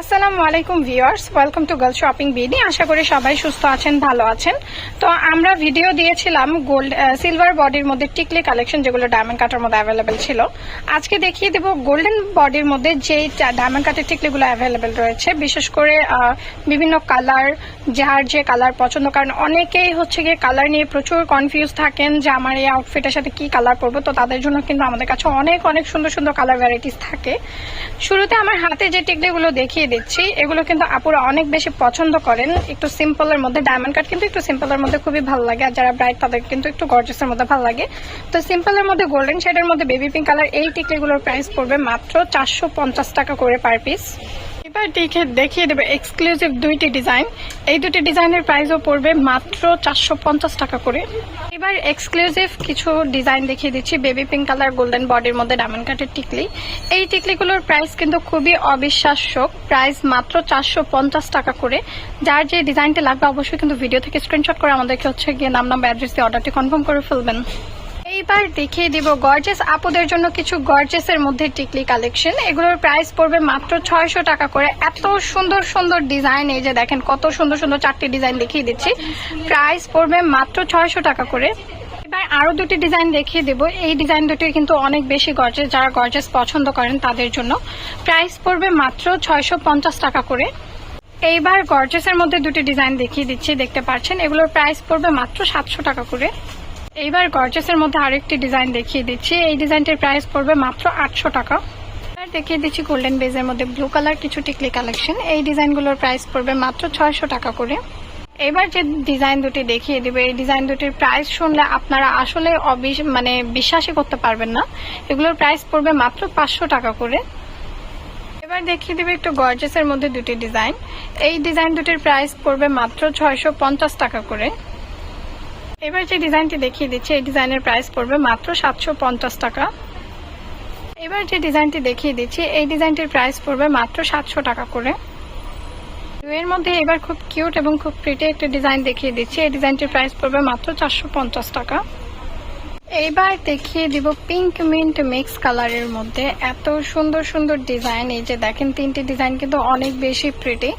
আসসালামু আলাইকুম viewers, welcome to girl shopping BD. আশা করি সবাই সুস্থ আছেন, ভালো আছেন। তো আমরা ভিডিও দিয়েছিলাম গোল্ড সিলভার বডির মধ্যে টিকলি কালেকশন যেগুলো ডায়মন্ড কাটার মধ্যে অ্যাভেলেবেল ছিল। আজকে দেখিয়ে দেব গোল্ডেন বডির মধ্যে যেই ডায়মন্ড কাটের টিকলিগুলো অ্যাভেলেবেল রয়েছে। বিশেষ করে বিভিন্ন কালার যার যে কালার পছন্দ। কারণ অনেকেই হচ্ছে গিয়ে কালার নিয়ে প্রচুর কনফিউজ থাকেন যে আমার এই আউটফিটের সাথে কি কালার পরবো। তো তাদের জন্য কিন্তু আমাদের কাছে অনেক অনেক সুন্দর সুন্দর কালার ভ্যারাইটিস থাকে। শুরুতে আমার হাতে যে টিকলিগুলো দেখিয়ে দিচ্ছি। এগুলো কিন্তু আপুরা অনেক বেশি পছন্দ করেন। একটু সিম্পলের মধ্যে ডায়মন্ড কাট কিন্তু একটু সিম্পল এর মধ্যে খুবই ভালো লাগে। আর যারা ব্রাইট তাদের কিন্তু একটু গর্জেসের মধ্যে ভালো লাগে। তো সিম্পল এর মধ্যে গোল্ডেন শেডের মধ্যে বেবি পিঙ্ক কালার এই টিকলিগুলোর প্রাইস পড়বে মাত্র চারশো পঞ্চাশ টাকা করে পার পিস এবার দেখে, দেখিয়ে দেবে এক্সক্লুসিভ দুইটি ডিজাইন এই দুটি ডিজাইনের প্রাইসও পড়বে মাত্র চারশো পঞ্চাশ টাকা করে। এবার এক্সক্লুসিভ কিছু ডিজাইন দেখিয়ে দিচ্ছি। বেবি পিঙ্ক কালার গোল্ডেন বডির মধ্যে ডায়মন্ড কাটের টিকলি। এই টিকলিগুলোর প্রাইস কিন্তু খুবই অবিশ্বাস্য। প্রাইস মাত্র চারশো পঞ্চাশ টাকা করে। যার যে ডিজাইনটি লাগবে অবশ্যই কিন্তু ভিডিও থেকে স্ক্রিনশট করে আমাদেরকে হচ্ছে গিয়ে নাম নাম্বার অ্যাড্রেস দিয়ে অর্ডারটি কনফার্ম করে ফেলবেন। এইবার দেখিয়ে দিব গর্জেস আপুদের জন্য কিছু গর্জেসের মধ্যে টিকলি কালেকশন এগুলোর প্রাইস পড়বে মাত্র ছয়শো টাকা করে। এত সুন্দর সুন্দর ডিজাইন এই যে দেখেন কত সুন্দর সুন্দর চারটি ডিজাইন দেখিয়ে দিচ্ছি। প্রাইস পড়বে মাত্র ছয়শো টাকা করে। এবার আরও দুটি ডিজাইন দেখিয়ে দেব। এই ডিজাইন দুটি কিন্তু অনেক বেশি গর্জেস যারা গর্জেস পছন্দ করেন তাদের জন্য। প্রাইস পড়বে মাত্র ছয়শো পঞ্চাশ টাকা করে। এইবার গর্জেসের মধ্যে দুটি ডিজাইন দেখিয়ে দিচ্ছি, দেখতে পাচ্ছেন? এগুলোর প্রাইস পড়বে মাত্র সাতশো টাকা করে। এইবার গর্জেসের মধ্যে আরেকটি ডিজাইন দেখিয়ে দিচ্ছি। এই ডিজাইনটির প্রাইস পড়বে মাত্র আটশো টাকা। এবার দেখিয়ে দিচ্ছি গোল্ডেন বেজের মধ্যে ব্লু কালার কিছু টিকলি কালেকশন এই ডিজাইনগুলোর প্রাইস পড়বে মাত্র ছয়শো টাকা করে। এবার যে ডিজাইন দুটি দেখিয়ে দিবে, এই ডিজাইন দুটির প্রাইস শুনলে আপনারা আসলে মানে বিশ্বাসই করতে পারবেন না। এগুলোর প্রাইস পড়বে মাত্র পাঁচশো টাকা করে। এবার দেখিয়ে দিবে একটু গর্জেসের মধ্যে দুটি ডিজাইন এই ডিজাইন দুটির প্রাইস পড়বে মাত্র ছয়শো পঞ্চাশ টাকা করে। এবার যে ডিজাইনটি দেখিয়ে দিচ্ছি, এই ডিজাইনের প্রাইস পড়বে মাত্র সাতশো পঞ্চাশ টাকা। এবার যে ডিজাইনটি দেখিয়ে দিচ্ছি, এই ডিজাইনটির প্রাইস পড়বে মাত্র সাতশো টাকা করে। এর মধ্যে এবার খুব কিউট এবং খুব প্রিটি একটা ডিজাইন দেখিয়ে দিচ্ছি, এই ডিজাইনটির প্রাইস পড়বে মাত্র চারশো পঞ্চাশ টাকা। এইবার দেখিয়ে দিব পিঙ্ক মিন্ট মিক্স কালারের মধ্যে। এত সুন্দর সুন্দর ডিজাইন, এই যে দেখেন তিনটি ডিজাইন কিন্তু অনেক বেশি প্রিটি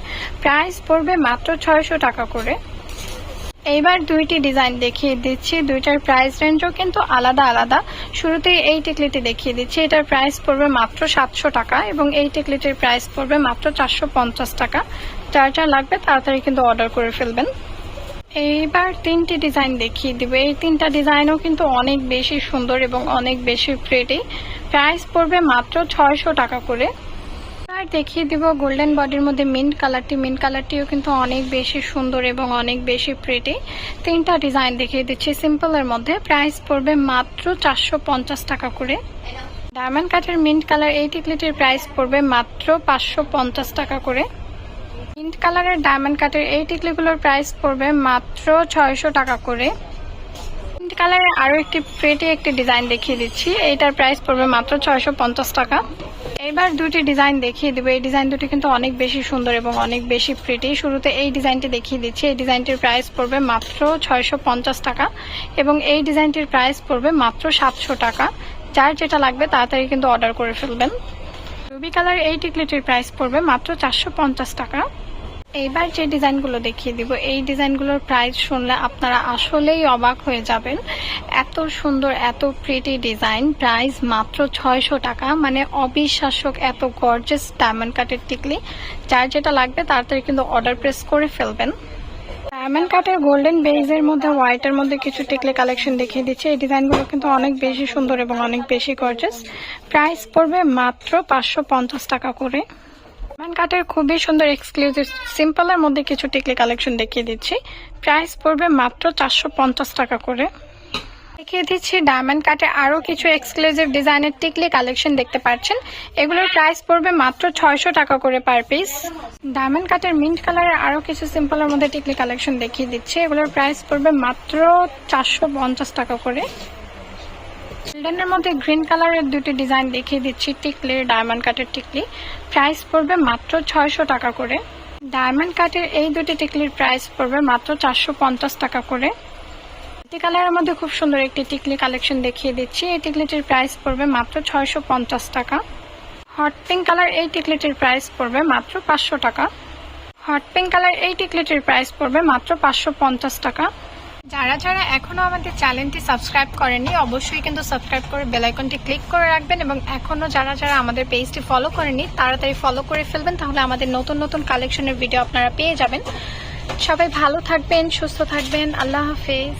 প্রাইস পড়বে মাত্র ছয়শো টাকা করে। এইবার দুইটি ডিজাইন দেখিয়ে দিচ্ছি। দুইটার প্রাইস রেঞ্জও কিন্তু আলাদা আলাদা। শুরুতেই এই টিকলিটি দেখিয়ে দিচ্ছি। এটার প্রাইস পড়বে মাত্র সাতশো টাকা এবং এই টিকলিটির প্রাইস পড়বে মাত্র চারশো পঞ্চাশ টাকা। যার যা লাগবে তাড়াতাড়ি কিন্তু অর্ডার করে ফেলবেন। এইবার তিনটি ডিজাইন দেখিয়ে দিব। এই তিনটা ডিজাইনও কিন্তু অনেক বেশি সুন্দর এবং অনেক বেশি প্রেটি প্রাইস পড়বে মাত্র ছয়শো টাকা করে। আর দেখিয়ে দিব গোল্ডেন বডির মধ্যে মিন্ট কালারটি মিন্ট কালারটিও কিন্তু অনেক বেশি সুন্দর এবং অনেক বেশি প্রেটি তিনটা ডিজাইন দেখিয়ে দিচ্ছি সিম্পলের মধ্যে। প্রাইস পড়বে মাত্র চারশো পঞ্চাশ টাকা করে। ডায়মন্ড কাঠের মিন্ট কালার এই টিকলিটির প্রাইস পড়বে মাত্র পাঁচশো পঞ্চাশ টাকা করে। মিন্ট কালারের ডায়মন্ড কাঠের এই টিকলিগুলোর প্রাইস পড়বে মাত্র ছয়শো টাকা করে। মিন্ট কালারের আরও একটি প্রেটি একটি ডিজাইন দেখিয়ে দিচ্ছি। এইটার প্রাইস পড়বে মাত্র ছয়শো পঞ্চাশ টাকা। এবার দুটি ডিজাইন দেখিয়ে দেবো। এই ডিজাইন দুটি কিন্তু অনেক বেশি সুন্দর এবং অনেক বেশি প্রিটি শুরুতে এই ডিজাইনটি দেখিয়ে দিচ্ছি। এই ডিজাইনটির প্রাইস পড়বে মাত্র ছয়শো পঞ্চাশ টাকা এবং এই ডিজাইনটির প্রাইস পড়বে মাত্র সাতশো টাকা। যার যেটা লাগবে তাড়াতাড়ি কিন্তু অর্ডার করে ফেলবেন। রুবি কালার এই টিকলেটির প্রাইস পড়বে মাত্র চারশো পঞ্চাশ টাকা। এইবার যে ডিজাইনগুলো দেখিয়ে দিব, এই ডিজাইনগুলোর প্রাইস শুনলে আপনারা আসলেই অবাক হয়ে যাবেন। এত সুন্দর, এত প্রিটি ডিজাইন, প্রাইস মাত্র ছয়শো টাকা। মানে অবিশ্বাসক, এত গর্জেস ডায়মন্ড কাটের টিকলি। যার যেটা লাগবে তাড়াতাড়ি কিন্তু অর্ডার প্রেস করে ফেলবেন। ডায়মন্ড কাটের গোল্ডেন বেজের মধ্যে হোয়াইটের মধ্যে কিছু টিকলি কালেকশন দেখিয়ে দিচ্ছে। এই ডিজাইনগুলো কিন্তু অনেক বেশি সুন্দর এবং অনেক বেশি গর্জেস প্রাইস পড়বে মাত্র পাঁচশো পঞ্চাশ টাকা করে। ডায়মন্ড কাটের খুবই সুন্দর এক্সক্লুসিভ সিম্পলের মধ্যে কিছু টিকলি কালেকশন দেখিয়ে দিচ্ছি। প্রাইস পড়বে মাত্র চারশো পঞ্চাশ টাকা করে। দেখিয়ে দিচ্ছি ডায়মন্ড কাটে আরও কিছু এক্সক্লুসিভ ডিজাইনের টিকলি কালেকশন দেখতে পাচ্ছেন। এগুলোর প্রাইস পড়বে মাত্র ছয়শো টাকা করে পার পিস ডায়মন্ড কাটের মিন্ট কালারের আরও কিছু সিম্পলের মধ্যে টিকলি কালেকশন দেখিয়ে দিচ্ছি। এগুলোর প্রাইস পড়বে মাত্র চারশো পঞ্চাশ টাকা করে। গোল্ডেনের মধ্যে গ্রিন কালারের দুটি ডিজাইন দেখিয়ে দিচ্ছি টিকলির ডায়মন্ড কাটের টিকলি। প্রাইস পড়বে মাত্র ছয়শো টাকা করে। ডায়মন্ড কাটের এই দুটি টিকলির প্রাইস পড়বে মাত্র চারশো পঞ্চাশ টাকা করে। মাল্টি কালারের মধ্যে খুব সুন্দর একটি টিকলি কালেকশন দেখিয়ে দিচ্ছি। এই টিকলিটির প্রাইস পড়বে মাত্র ছয়শো পঞ্চাশ টাকা। হট পিঙ্ক কালার এই টিকলিটির প্রাইস পড়বে মাত্র পাঁচশো টাকা। হট পিঙ্ক কালার এই টিকলিটির প্রাইস পড়বে মাত্র পাঁচশো পঞ্চাশ টাকা। যারা যারা এখনও আমাদের চ্যানেলটি সাবস্ক্রাইব করেনি অবশ্যই কিন্তু সাবস্ক্রাইব করে বেলাইকনটি ক্লিক করে রাখবেন এবং এখনও যারা যারা আমাদের পেজটি ফলো করেনি তাড়াতাড়ি ফলো করে ফেলবেন, তাহলে আমাদের নতুন নতুন কালেকশনের ভিডিও আপনারা পেয়ে যাবেন। সবাই ভালো থাকবেন, সুস্থ থাকবেন, আল্লাহ হাফেজ।